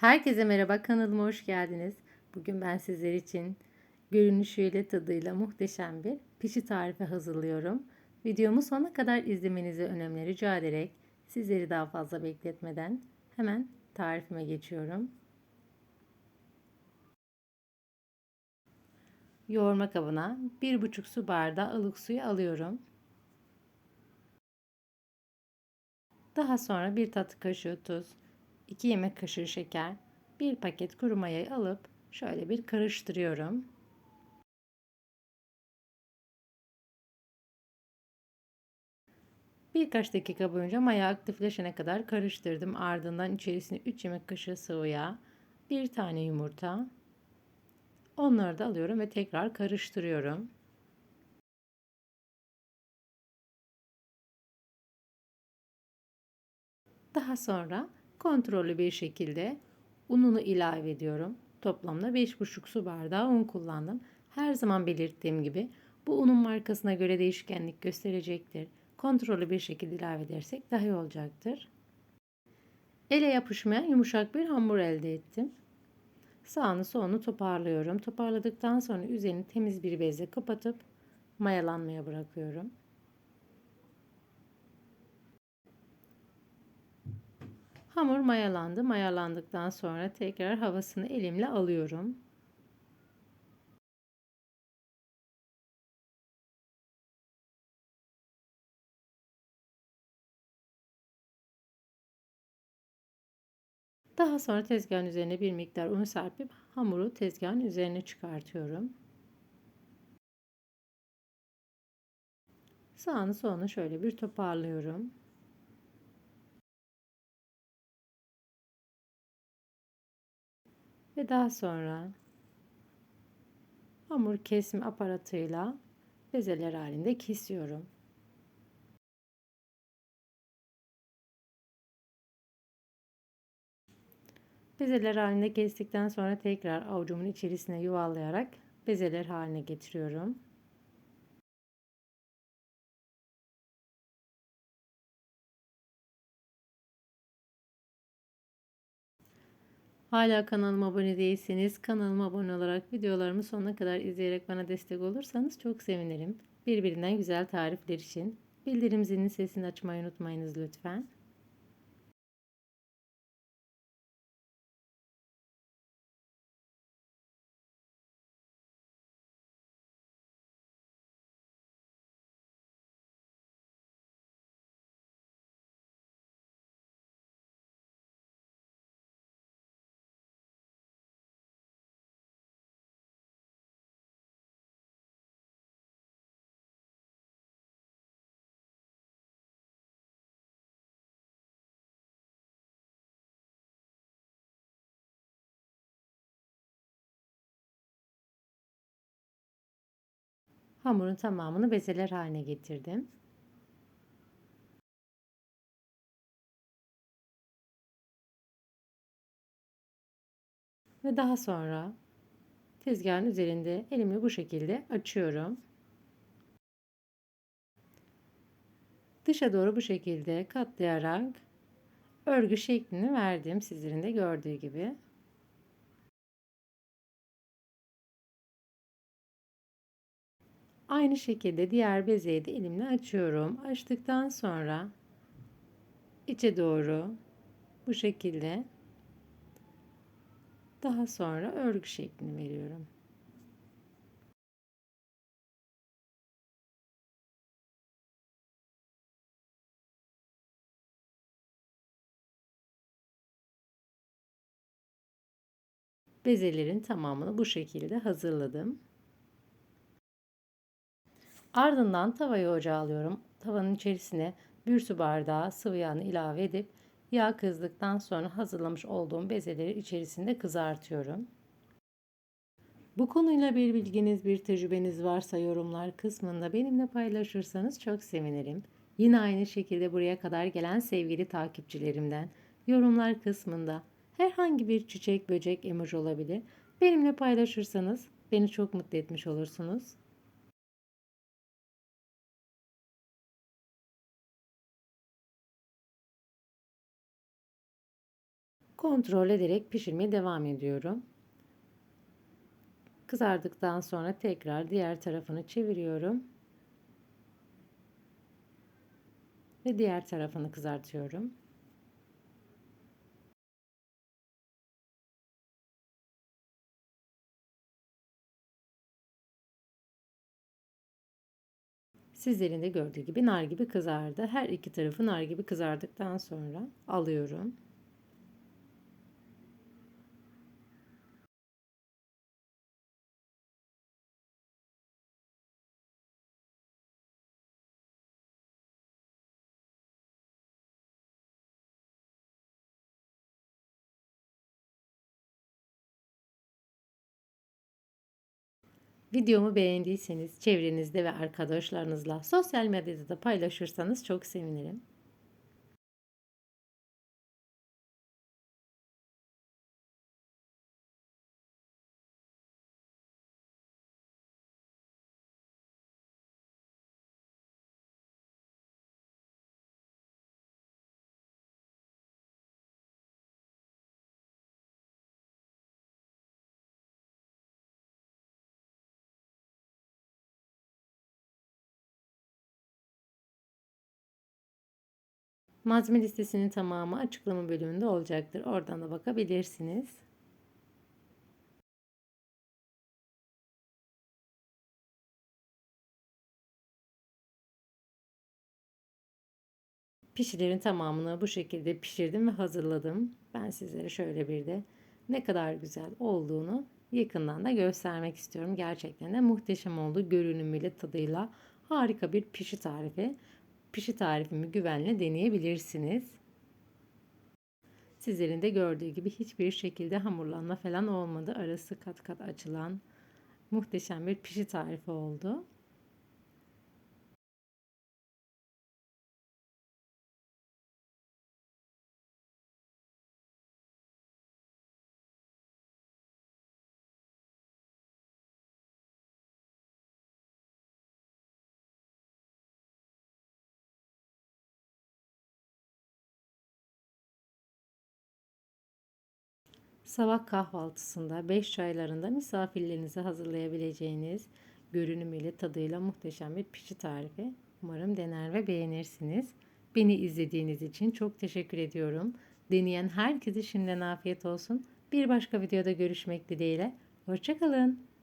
Herkese merhaba kanalıma hoş geldiniz. Bugün ben sizler için görünüşüyle tadıyla muhteşem bir pişi tarifi hazırlıyorum. Videomu sona kadar izlemenizi önemli rica ederek sizleri daha fazla bekletmeden hemen tarifime geçiyorum. Yoğurma kabına 1,5 su bardağı ılık suyu alıyorum. Daha sonra bir tatlı kaşığı tuz, 2 yemek kaşığı şeker, 1 paket kuru mayayı alıp şöyle bir karıştırıyorum. Birkaç dakika boyunca maya aktifleşene kadar karıştırdım. Ardından içerisine 3 yemek kaşığı sıvı yağ, 1 tane yumurta. Onları da alıyorum ve tekrar karıştırıyorum. Daha sonra kontrollü bir şekilde ununu ilave ediyorum. Toplamda 5,5 su bardağı un kullandım. Her zaman belirttiğim gibi bu unun markasına göre değişkenlik gösterecektir. Kontrollü bir şekilde ilave edersek daha iyi olacaktır. Ele yapışmayan yumuşak bir hamur elde ettim. Sağını solunu toparlıyorum. Toparladıktan sonra üzerini temiz bir bezle kapatıp mayalanmaya bırakıyorum. Hamur mayalandı. Mayalandıktan sonra tekrar havasını elimle alıyorum. Daha sonra tezgahın üzerine bir miktar un serpip hamuru tezgahın üzerine çıkartıyorum. Sağını solunu şöyle bir toparlıyorum. Ve daha sonra hamur kesme aparatıyla bezeler halinde kesiyorum. Bezeler halinde kestikten sonra tekrar avucumun içerisine yuvarlayarak bezeler haline getiriyorum. Hala kanalıma abone değilseniz kanalıma abone olarak videolarımı sonuna kadar izleyerek bana destek olursanız çok sevinirim. Birbirinden güzel tarifler için bildirim zilinin sesini açmayı unutmayınız lütfen. Hamurun tamamını bezeler haline getirdim. Ve daha sonra tezgahın üzerinde elimi bu şekilde açıyorum. Dışa doğru bu şekilde katlayarak örgü şeklini verdim sizlerin de gördüğü gibi. Aynı şekilde diğer bezeyi de elimle açıyorum. Açtıktan sonra içe doğru bu şekilde daha sonra örgü şeklini veriyorum. Bezelerin tamamını bu şekilde hazırladım. Ardından tavayı ocağa alıyorum. Tavanın içerisine bir su bardağı sıvı yağını ilave edip yağ kızdıktan sonra hazırlamış olduğum bezeleri içerisinde kızartıyorum. Bu konuyla bir bilginiz, bir tecrübeniz varsa yorumlar kısmında benimle paylaşırsanız çok sevinirim. Yine aynı şekilde buraya kadar gelen sevgili takipçilerimden yorumlar kısmında herhangi bir çiçek, böcek, emoji olabilir. Benimle paylaşırsanız beni çok mutlu etmiş olursunuz. Kontrol ederek pişirmeye devam ediyorum. Kızardıktan sonra tekrar diğer tarafını çeviriyorum. Ve diğer tarafını kızartıyorum. Sizlerin de gördüğü gibi nar gibi kızardı. Her iki tarafı nar gibi kızardıktan sonra alıyorum. Videomu beğendiyseniz çevrenizde ve arkadaşlarınızla sosyal medyada da paylaşırsanız çok sevinirim. Malzeme listesinin tamamı açıklama bölümünde olacaktır. Oradan da bakabilirsiniz. Pişilerin tamamını bu şekilde pişirdim ve hazırladım. Ben sizlere şöyle bir de ne kadar güzel olduğunu yakından da göstermek istiyorum. Gerçekten de muhteşem oldu. Görünümüyle, tadıyla harika bir pişi tarifi pişi tarifimi güvenle deneyebilirsiniz. Sizlerin de gördüğü gibi hiçbir şekilde hamurlanma falan olmadı. Arası kat kat açılan muhteşem bir pişi tarifi oldu. Sabah kahvaltısında 5 çaylarında misafirlerinize hazırlayabileceğiniz görünümüyle tadıyla muhteşem bir pişi tarifi. Umarım dener ve beğenirsiniz. Beni izlediğiniz için çok teşekkür ediyorum. Deneyen herkese şimdiden afiyet olsun. Bir başka videoda görüşmek dileğiyle. Hoşçakalın.